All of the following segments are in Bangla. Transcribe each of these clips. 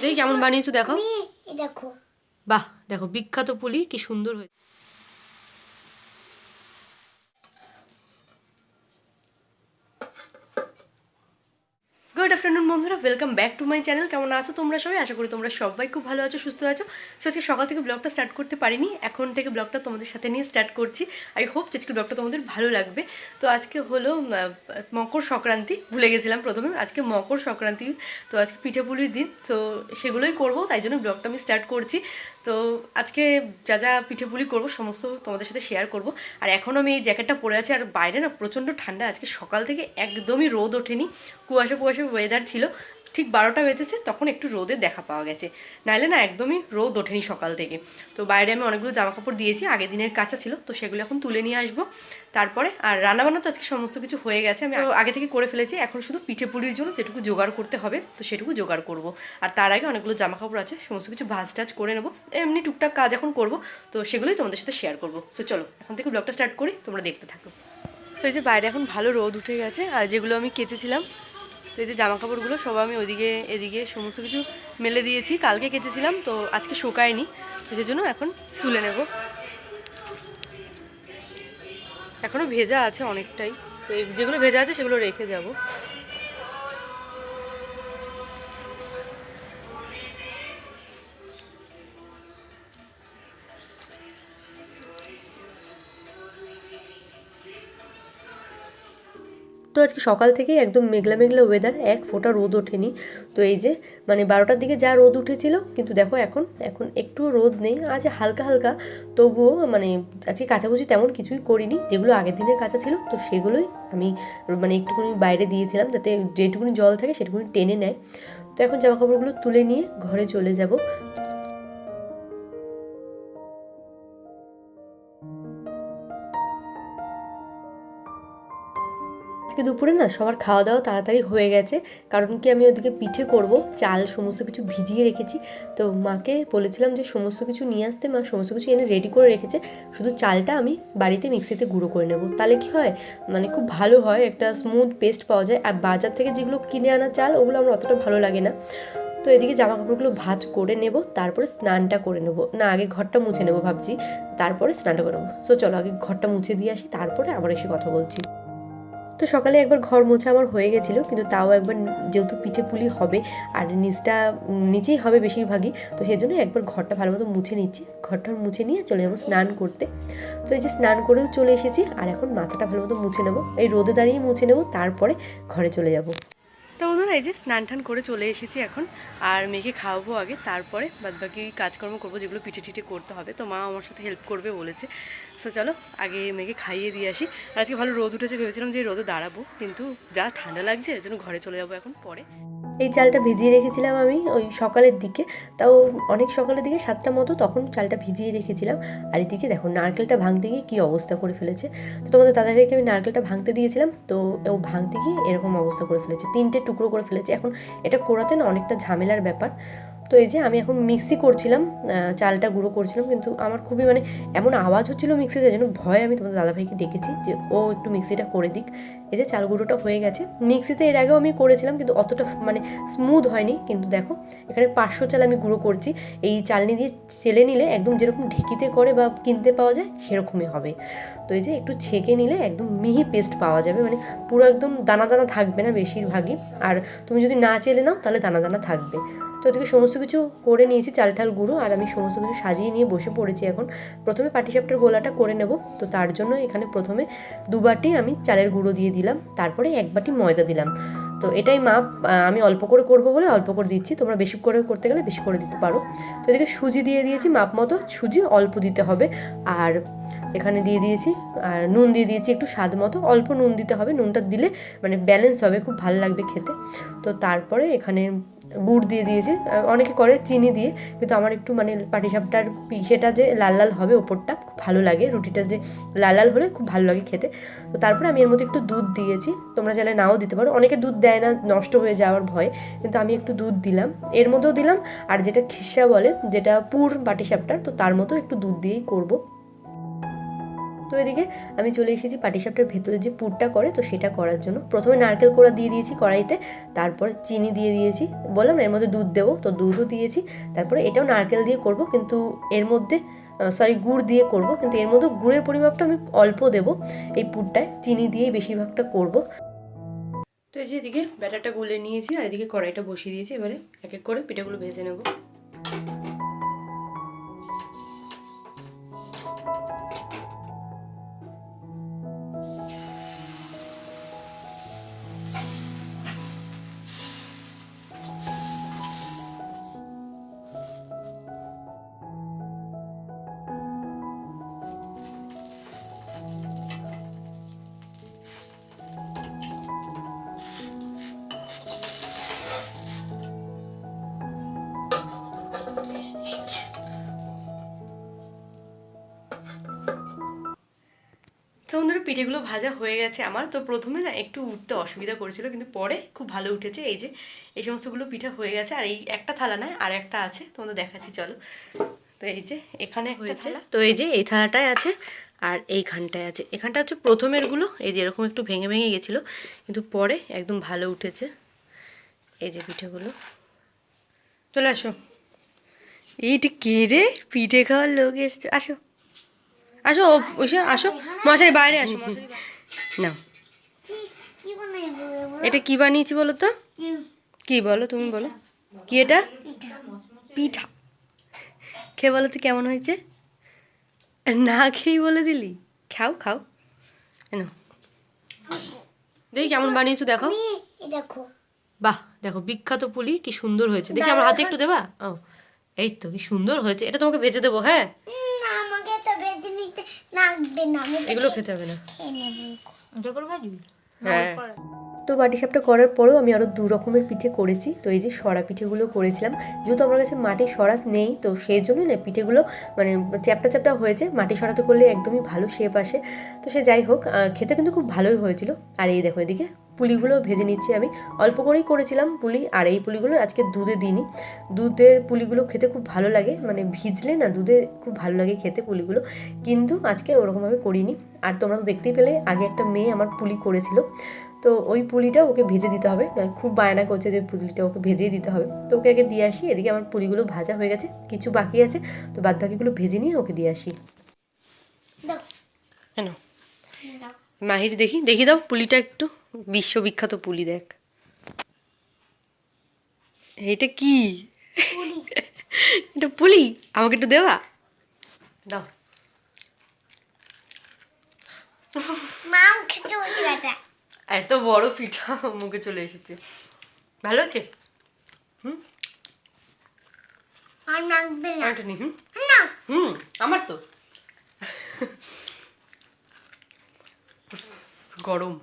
দেখি কেমন বানিয়েছো দেখো। দেখো। বাহ দেখো বিখ্যাত পুলি কি সুন্দর হয়েছে গুড আফটারনুন বন্ধুরা welcome back to my channel কেমন আছো তোমরা সবাই? আশা করি তোমরা সবাই খুব ভালো আছো, সুস্থ আছো। সো আজকে সকাল থেকে ব্লগটা স্টার্ট করতে পারিনি। এখন থেকে ব্লগটা তোমাদের সাথে নিয়ে স্টার্ট করছি। আই হোপ আজকে ব্লগটা তোমাদের ভালো লাগবে। তো আজকে হলো মকর সংক্রান্তি। ভুলে গেছিলাম প্রথমে। আজকে মকর সংক্রান্তি। তো আজকে পিঠেপুলির দিন। তো সেগুলোই করব, তাই জন্য ব্লগটা আমি স্টার্ট করছি। তো আজকে যা যা পিঠেপুলি করব, সমস্ত তোমাদের সাথে শেয়ার করব। আর এখন আমি এই জ্যাকেটটা পরে আছি, আর বাইরে না প্রচণ্ড ঠান্ডা। আজকে সকাল থেকে একদমই রোদ ওঠেনি। কুয়াশা কুয়াশা ওয়েদার ছিল। ঠিক বারোটা বেজেছে তখন একটু রোদের দেখা পাওয়া গেছে। নাহলে না একদমই রোদ ওঠেনি সকাল থেকে। তো বাইরে আমি অনেকগুলো জামা কাপড় দিয়েছি আগের দিনের কাঁচা ছিল তো সেগুলো এখন তুলে নিয়ে আসব। তারপরে আর রান্নাবান্না তো আজকে সমস্ত কিছু হয়ে গেছে আমি আগে থেকে করে ফেলেছি এখন শুধু পিঠে পুলির জন্য যেটুকু জোগাড় করতে হবে তো সেটুকু জোগাড় করব। আর তার আগে অনেকগুলো জামা কাপড় আছে সমস্ত কিছু ভাজ টাজ করে নেব। এমনি টুকটাক কাজ এখন করব তো সেগুলোই তোমাদের সাথে শেয়ার করব। সো চলো এখন থেকে ব্লগটা স্টার্ট করি তোমরা দেখতে থাকো। তো এই যে বাইরে এখন ভালো রোদ উঠে গেছে আর যেগুলো আমি কেচেছিলাম তো এই যে জামা কাপড়গুলো সব আমি ওইদিকে, এদিকে সমস্ত কিছু মেলে দিয়েছি। কালকে কেচেছিলাম, তো আজকে শোকায়নি, তো সেই জন্য এখন তুলে নেব। এখনও ভেজা আছে অনেকটাই, তো যেগুলো ভেজা আছে সেগুলো রেখে যাব। তো আজকে সকাল থেকেই একদম মেঘলা মেঘলা ওয়েদার এক ফোঁটা রোদ ওঠেনি। তো এই যে মানে বারোটার দিকে যা রোদ উঠেছিল, কিন্তু দেখো এখন এখন একটু রোদ নেই, আজ হালকা হালকা। তবুও মানে আজকে কাচাকুচি তেমন কিছুই করিনি, যেগুলো আগের দিনের কাঁচা ছিল, তো সেগুলোই আমি মানে একটুখানি বাইরে দিয়েছিলাম, যাতে যেটুকুনি জল থাকে সেটুকুনি টেনে নেয়। তো এখন জামা কাপড়গুলো তুলে নিয়ে ঘরে চলে যাব। আজকে দুপুরে না সবার খাওয়া দাওয়া তাড়াতাড়ি হয়ে গেছে। কারণ কি আমি ওদিকে পিঠে করব, চাল সমস্ত কিছু ভিজিয়ে রেখেছি। তো মাকে বলেছিলাম যে সমস্ত কিছু নিয়ে আসতে, মা সমস্ত কিছু এনে রেডি করে রেখেছে। শুধু চালটা আমি বাড়িতে মিক্সিতে গুঁড়ো করে নেব। তাহলে কি হয়? মানে খুব ভালো হয়, একটা স্মুথ পেস্ট পাওয়া যায়। আর বাজার থেকে যেগুলো কিনে আনা চাল, ওগুলো আমার অতটা ভালো লাগে না। তো এদিকে জামা কাপড়গুলো ভাজ করে নেব, তারপরে স্নানটা করে নেব। না, আগে ঘরটা মুছে নেব ভাবছি। তারপরে স্নানটা করে নেব। সো চলো আগে ঘরটা মুছে দিয়ে আসি, তারপরে আবার এসে কথা বলছি। তো সকালে একবার ঘর মোছা আমার হয়ে গেছিল, কিন্তু তাও একবার যেহেতু পিঠে পুলি হবে, আর নিচটা নিচেই হবে বেশিরভাগই, তো সেই জন্য একবার ঘরটা ভালো মতো মুছে নিচ্ছি। ঘরটা মুছে নিয়ে চলে যাব স্নান করতে। তো এই যে স্নান করেও চলে এসেছি, আর এখন মাথাটা ভালো মতো মুছে নেব। এই রোদে দাঁড়িয়ে মুছে নেব, তারপরে ঘরে চলে যাব। বন্ধুরা এই যে স্নান টান করে চলে এসেছি এখন। আর মেয়েকে খাওয়াবো আগে, তারপরে বাদবাকি কাজকর্ম করব, যেগুলো পিঠে টিঠে করতে হবে। তো মা আমার সাথে হেল্প করবে বলেছে। সো চলো, আগে মেয়েকে খাইয়ে দিয়ে আসি। আর আজকে ভালো রোদ উঠেছে, ভেবেছিলাম যে রোদে দাঁড়াবো। কিন্তু যা ঠান্ডা লাগছে, এর জন্য ঘরে চলে যাব এখন, পরে। এই চালটা ভিজিয়ে রেখেছিলাম আমি ওই সকালের দিকে। তাও অনেক সকালের দিকে, সাতটা মতো তখন চালটা ভিজিয়ে রেখেছিলাম। আর এদিকে দেখো, নারকেলটা ভাঙতে গিয়ে কী অবস্থা করে ফেলেছে। তো তোমাদের দাদা ভাইকে আমি নারকেলটা ভাঙতে দিয়েছিলাম, তো ও ভাঙতে গিয়ে এরকম অবস্থা করে ফেলেছে। তিনটে টুকরো করে ফেলেছে। এখন এটা করাতে না অনেকটা ঝামেলার ব্যাপার। তো এই যে আমি এখন মিক্সি করছিলাম চালটা গুঁড়ো করছিলাম, কিন্তু আমার খুবই মানে এমন আওয়াজ হচ্ছিল মিক্সিতে যেন ভয় আমি তোমাদের দাদাভাইকে ডেকেছি যে ও একটু মিক্সিটা করে দিক। এই যে চাল গুঁড়োটা হয়ে গেছে। মিক্সিতে এর আগেও আমি করেছিলাম, কিন্তু অতটা মানে স্মুথ হয়নি, কিন্তু দেখো, এখানে পাঁচশো চাল আমি গুঁড়ো করছি। এই চালনি দিয়ে চেলে নিলে একদম যেরকম ঢেকিতে করে বা কিনতে পাওয়া যায়, সেরকমই হবে। তো এই যে একটু ছেঁকে নিলে একদম মিহি পেস্ট পাওয়া যাবে মানে পুরো একদম দানা দানা থাকবে না বেশিরভাগই। আর তুমি যদি না চেলে নাও, তাহলে দানা দানা থাকবে। তো ওদিকে সমস্ত কিছু করে নিয়েছি, চাল ঠাল গুঁড়ো, আর আমি সমস্ত কিছু সাজিয়ে নিয়ে বসে পড়েছি এখন। প্রথমে পাটিসাপটার গোলাটা করে নেব, তো তার জন্য এখানে প্রথমে দু বাটি আমি চালের গুঁড়ো দিয়ে দিলাম, তারপরে এক বাটি ময়দা দিলাম। তো এটাই মাপ আমি অল্প করে করব বলে অল্প করে দিচ্ছি, তোমরা বেশি করে করতে গেলে বেশি করে দিতে পারো। তো এদিকে সুজি দিয়ে দিয়েছি, মাপ মতো সুজি অল্প দিতে হবে, আর এখানে দিয়ে দিয়েছি। আর নুন দিয়ে দিয়েছি একটু স্বাদ মতো। অল্প নুন দিতে হবে। নুনটা দিলে মানে ব্যালেন্স হবে, খুব ভালো লাগবে খেতে। তো তারপরে এখানে গুড় দিয়ে দিয়েছি। অনেকে করে চিনি দিয়ে, কিন্তু আমার একটু মানে পাটিসাপটার পিসেটা যে লাল লাল হবে ওপরটা, খুব ভালো লাগে। রুটিটা যে লাল লাল হলে খুব ভালো লাগে খেতে। তো তারপরে আমি এর মধ্যে একটু দুধ দিয়েছি। তোমরা চাইলে নাও দিতে পারো। অনেকে দুধ দেয় না, নষ্ট হয়ে যাওয়ার ভয়, কিন্তু আমি একটু দুধ দিলাম। এর মধ্যেও দিলাম। আর যেটা খিসা বলে, যেটা পুর পাটিসাপটার, তো তার মতো একটু দুধ দিয়েই করব। তো এদিকে আমি চলে এসেছি পাটিসাপটার ভেতরে যে পুরটা করে, তো সেটা করার জন্য। প্রথমে নারকেল কোড়া দিয়ে দিয়েছি কড়াইতে, তারপর চিনি দিয়ে দিয়েছি। বললাম এর মধ্যে দুধ দেবো, তো দুধও দিয়েছি। তারপরে এটাও নারকেল দিয়ে করব, কিন্তু এর মধ্যে সরি গুড় দিয়ে করব, কিন্তু এর মধ্যে গুড়ের পরিমাপটা আমি অল্প দেবো। এই পুরটায় চিনি দিয়েই বেশিরভাগটা করব। তো এই যে এদিকে ব্যাটারটা গুলে নিয়েছি, আর এদিকে কড়াইটা বসিয়ে দিয়েছি। এবারে এক এক করে পিঠাগুলো ভেজে নেব। পিঠেগুলো ভাজা হয়ে গেছে আমার। তো প্রথমে না একটু উঠতে অসুবিধা করেছিল কিন্তু পরে খুব ভালো উঠেছে। এই যে এই সমস্তগুলো পিঠা হয়ে গেছে আর এই একটা থালা নয় আর একটা আছে। তোমাদের দেখাচ্ছি চলো। তো এই যে এখানে হয়েছে। তো এই যে এই থালাটায় আছে আর এইখানটায় আছে। এখানটা হচ্ছে প্রথমেরগুলো। এই যে এরকম একটু ভেঙে ভেঙে গেছিল কিন্তু পরে একদম ভালো উঠেছে। এই যে পিঠেগুলো। চলে আসো। এইটা কে রে? পিঠে খাওয়ার লোক এসছে। আসো। আসো ওইসব আসো। মশারি বাইরে আসো না? এটা কি বানিয়েছি বলো তো? কি বলো, তুমি বলো। কি এটা? পিঠা। খেয়ে বলো তো কেমন হয়েছে? না খেয়েই বলে দিলি। খাও খাও। দেখি কেমন বানিয়েছো দেখো দেখো। বাহ, দেখো, বিখ্যাত পুলি, কি সুন্দর হয়েছে। দেখি আমার হাতে একটু দেবা? ও, এই তো, কি সুন্দর হয়েছে। এটা তোমাকে ভেজে দেবো হ্যাঁ উম, না আমাকে তো ভেজে নিতে লাগবে না এগুলো খেতে হবে না। খেয়ে নেব। এটা করে ভাজবি। হ্যাঁ। তো বাটিসাপটা করার পরেও আমি আরও দু রকমের পিঠে করেছি। তো এই যে সরা পিঠেগুলো করেছিলাম যেহেতু আমার কাছে মাটি সরা নেই তো সেই জন্যই না পিঠেগুলো মানে চ্যাপটা চ্যাপটা হয়েছে। মাটি সরাতে করলে একদমই ভালো শেপ আসে। তো সে যাই হোক খেতে কিন্তু খুব ভালোই হয়েছিল। আর এই দেখো এদিকে পুলিগুলো ভেজে নিচ্ছি আমি। অল্প করেই করেছিলাম পুলি আর এই পুলিগুলো আজকে দুধে দিইনি। দুধের পুলিগুলো খেতে খুব ভালো লাগে মানে ভিজলে না দুধে খুব ভালো লাগে খেতে পুলিগুলো। কিন্তু আজকে ওরকমভাবে করিনি। আর তোমরা তো দেখতেই পেলে আগে একটা মেয়ে আমার পুলি করেছিল। তো ওই পুলিটা ওকে ভেজে দিতে হবে। খুব বায়না করছে যে পুলিটা ওকে ভেজেই দিতে হবে। তো ওকে আগে দিয়ে আসি এদিকে আমার পুলিগুলো ভাজা হয়ে গেছে কিছু বাকি আছে। তো বাদ বাকিগুলো ভেজে নিয়ে ওকে দিয়ে আসি। মাহির দেখি দেখি দাও পুলিটা একটু। বিশ্ববিখ্যাত পুলি দেখ। এটা কি? এটা পুলি? আমাকে একটু দেওয়া? দাও। এত বড় পিঠা মুখে চলে এসেছে। ভালো হচ্ছে? হুম? না। হুম আমার তো। গরম।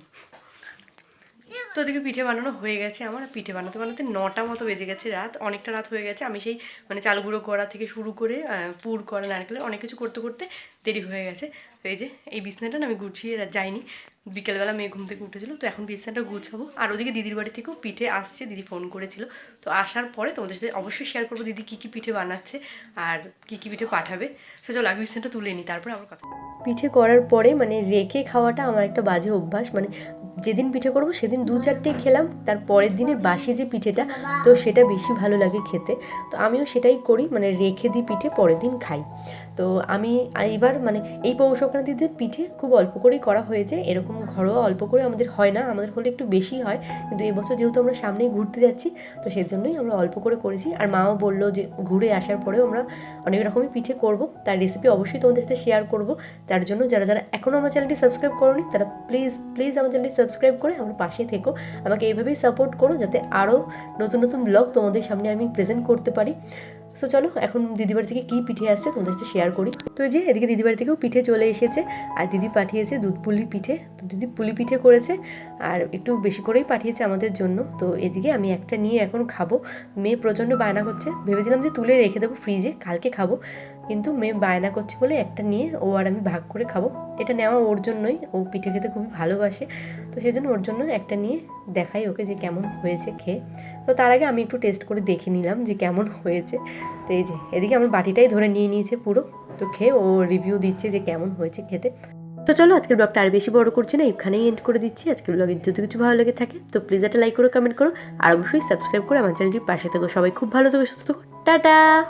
তো ওদিকে পিঠে বানানো হয়ে গেছে আমার পিঠে বানাতে বানাতে নটা মতো বেজে গেছে রাত, অনেকটা রাত হয়ে গেছে। আমি সেই মানে চাল গুঁড়ো করা থেকে শুরু করে পুর করা, নারকেলের অনেক কিছু করতে করতে দেরি হয়ে গেছে। এই যে, এই বিছনাটা আমি গুছিয়ে যাইনি। বিকেলবেলা মেয়ে ঘুম থেকে উঠেছিল, তো এখন বিছনাটা গুছাবো। আর ওদিকে দিদির বাড়ি থেকেও পিঠে আসছে, দিদি ফোন করেছিল। তো আসার পরে তোমাদের সাথে অবশ্যই শেয়ার করব দিদি কী কী পিঠে বানাচ্ছে আর কী কী পিঠে পাঠাবে। সে চলো, আমি বিছনাটা তুলে নিই, তারপরে আবার কথা পিঠে করার পরে মানে রেখে খাওয়াটা আমার একটা বাজে অভ্যাস। মানে যেদিন পিঠে করব সেদিন দু চারটে খেলাম, তার পরের দিনের বাসি যে পিঠেটা, তো সেটা বেশি ভালো লাগে খেতে। তো আমিও সেটাই করি মানে রেখে দিই পিঠে, পরের দিন খাই। তো আমি এইবার মানে এই পৌষ সংক্রান্তিতে পিঠে খুব অল্প করেই করা হয়েছে, এরকম ঘরোয়া অল্প করে আমাদের হয় না, আমাদের হলে একটু বেশি হয়। কিন্তু এবছর যেহেতু আমরা সামনেই ঘুরতে যাচ্ছি, তো সেজন্যই আমরা অল্প করে করেছি। আর মাও বলল যে ঘুরে আসার পরেও আমরা অনেক রকমই পিঠে করব। তার রেসিপি অবশ্যই তোমাদের সাথে শেয়ার করব। তার জন্য যারা যারা এখনও আমার চ্যানেলটি সাবস্ক্রাইব করোনি, তারা প্লিজ প্লিজ আমার চ্যানেলটি সাবস্ক্রাইব করে আমার পাশে থেকো। আমাকে এইভাবেই সাপোর্ট করো যাতে আরও নতুন নতুন ব্লগ তোমাদের সামনে আমি প্রেজেন্ট করতে পারি। সো চলো, এখন দিদিবাড়ি থেকে কী পিঠে আসছে তোমাদের সাথে শেয়ার করি। তো এই যে, এদিকে দিদিবাড়ি থেকেও পিঠে চলে এসেছে, আর দিদি পাঠিয়েছে দুধ পুলি পিঠে। তো দিদি পুলি পিঠে করেছে, আর একটু বেশি করেই পাঠিয়েছে আমাদের জন্য। তো এদিকে আমি একটা নিয়ে এখন খাব। মেয়ে প্রচণ্ড বায়না করছে। ভেবেছিলাম যে তুলে রেখে দেবো ফ্রিজে কালকে খাব। কিন্তু মেয়ে বায়না করছে বলে একটা নিয়ে ও আর আমি ভাগ করে খাব। এটা নেওয়া ওর জন্যই। ও পিঠে খেতে খুবই ভালোবাসে। তো সেই জন্য ওর জন্য একটা নিয়ে দেখাই ওকে যে কেমন হয়েছে খেয়ে। তো তার আগে আমি একটু টেস্ট করে দেখে নিলাম যে কেমন হয়েছে। তো এই যে, এদিকে আমার বাটিটাই ধরে নিয়ে নিয়েছে পুরো। তো খেয়ে ও রিভিউ দিচ্ছে যে কেমন হয়েছে খেতে। তো চলো, আজকের ব্লগটা আর বেশি বড় করছি না, এখানেই এন্ড করে দিচ্ছি। আজকের ব্লগের যদি কিছু ভালো লেগে থাকে, তো প্লিজ একটা লাইক করো কমেন্ট করো। আর অবশ্যই সাবস্ক্রাইব করে আমার চ্যানেলটির পাশে থাকো। সবাই খুব ভালো থাকো, সুস্থ থাকো। টাটা!